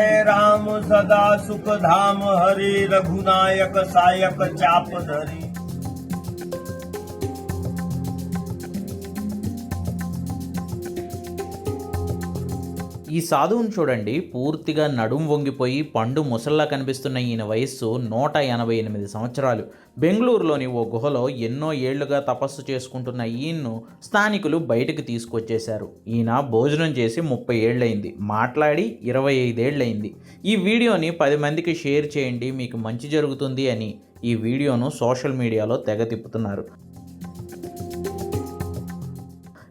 जाए राम सदा सुख धाम हरे रघुनायक सायक चाप धरी। ఈ సాధువును చూడండి. పూర్తిగా నడుం వంగిపోయి పండు ముసల్లా కనిపిస్తున్న ఈయన వయస్సు నూట ఎనభై ఎనిమిది సంవత్సరాలు. బెంగళూరులోని ఓ గుహలో ఎన్నో ఏళ్ళుగా తపస్సు చేసుకుంటున్న ఈయన్ను స్థానికులు బయటకు తీసుకొచ్చేశారు. ఈయన భోజనం చేసి ముప్పై ఏళ్ళయింది మాట్లాడి ఇరవై ఐదేళ్ళయింది ఈ వీడియోని పది మందికి షేర్ చేయండి. మీకు మంచి జరుగుతుంది అని ఈ వీడియోను సోషల్ మీడియాలో తెగ తిప్పుతున్నారు.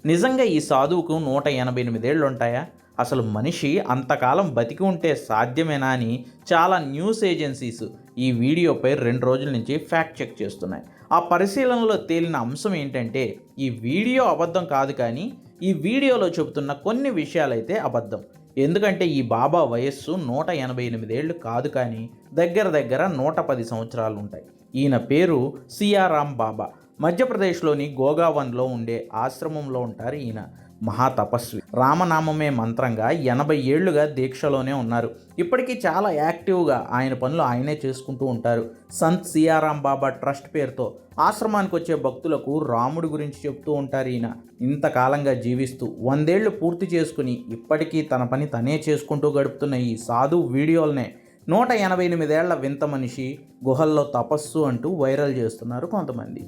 నిజంగా ఈ సాధువుకు నూట ఎనభై ఎనిమిదేళ్ళు ఉంటాయా అసలు మనిషి అంతకాలం బతికి ఉంటే సాధ్యమేనా అని చాలా న్యూస్ ఏజెన్సీస్ ఈ వీడియోపై రెండు రోజుల నుంచి ఫ్యాక్ట్ చెక్ చేస్తున్నాయి. ఆ పరిశీలనలో తేలిన అంశం ఏంటంటే ఈ వీడియో అబద్ధం కాదు కానీ ఈ వీడియోలో చెబుతున్న కొన్ని విషయాలైతే అబద్ధం. ఎందుకంటే ఈ బాబా వయస్సు నూట ఎనభై ఎనిమిదేళ్ళు కాదు కానీ దగ్గర దగ్గర నూట పది సంవత్సరాలు ఉంటాయి. ఈయన పేరు సియారాం బాబా. మధ్యప్రదేశ్లోని గోగావన్లో ఉండే ఆశ్రమంలో ఉంటారు ఈయన. మహాతపస్వి. రామనామమే మంత్రంగా ఎనభై ఏళ్ళుగా దీక్షలోనే ఉన్నారు. ఇప్పటికీ చాలా యాక్టివ్గా ఆయన పనులు ఆయనే చేసుకుంటూ ఉంటారు. సంత్ సియారాం బాబా ట్రస్ట్ పేరుతో ఆశ్రమానికి వచ్చే భక్తులకు రాముడి గురించి చెప్తూ ఉంటారు ఈయన. ఇంతకాలంగా జీవిస్తూ వందేళ్ళు పూర్తి చేసుకుని ఇప్పటికీ తన పని తనే చేసుకుంటూ గడుపుతున్న ఈ సాధు వీడియోలనే నూట ఎనభై ఎనిమిదేళ్ళ వింత మనిషి గుహల్లో తపస్సు అంటూ వైరల్ చేస్తున్నారు కొంతమంది.